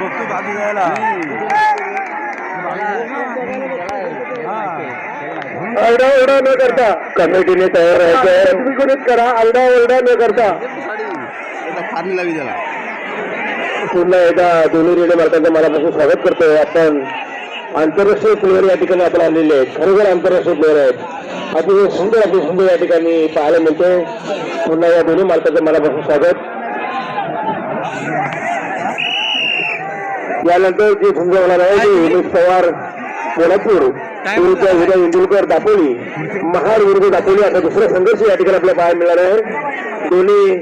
बघतो बाजू जायला आरडा ओरडा न करता कमिटीने तयार राहायचं तुम्ही कोणीच करा आरडा ओरडा न करता. पुन्हा एकदा दोन्ही रेडिओ मार्गांचं मनापासून स्वागत करतोय आपण. आंतरराष्ट्रीय प्लेअर या ठिकाणी आपण आलेले आहेत. खरोखर आंतरराष्ट्रीय प्लेअर आहेत. अतिशय सुंदर अतिशय सुंदर या ठिकाणी पाहायला मिळते. पुन्हा या दोन्ही मार्गाचं मनापासून स्वागत. यानंतर जी समजा होणार आहे ती उमेश पवार कोल्हापूर विरुद्ध उदय इंदुलकर दापोली महाड विरुद्ध दापोली असा दुसरा संघर्ष या ठिकाणी आपल्याला पाहायला मिळणार आहे. दोन्ही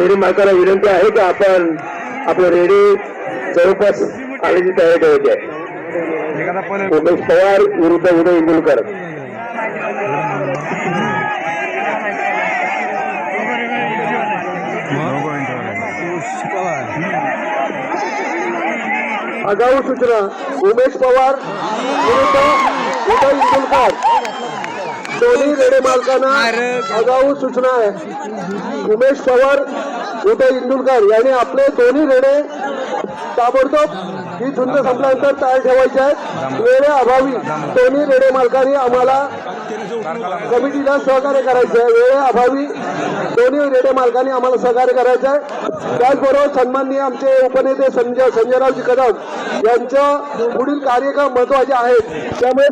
रेडी मार्काला विनंती आहे की आपण आपले रेडी जवळपास आण्याची तयारी ठेवायची आहे. उमेश पवार विरुद्ध उदय इंदुलकर. आगाऊ सूचना. उमेश पवार विरुद्ध उदय इंदुलकर दोन्ही रेडे मालकांना आगाऊ सूचना आहे. उमेश पवार उदय इंदुलकर यांनी आपले दोन्ही रेडे ताबडतोब ही झुंज संपल्यानंतर तयार ठेवायची आहेत. वेळे अभावी दोन्ही रेडे मालकांनी आम्हाला कमिटीला सहकार्य करायचं आहे. वेळे अभावी दोन्ही रेडे मालकांनी आम्हाला सहकार्य करायचं आहे. त्याचबरोबर सन्माननीय आमचे उपनेते संजय संजयरावजी कदम यांचं पुढील कार्यक्रम महत्त्वाचे आहेत. त्यामुळे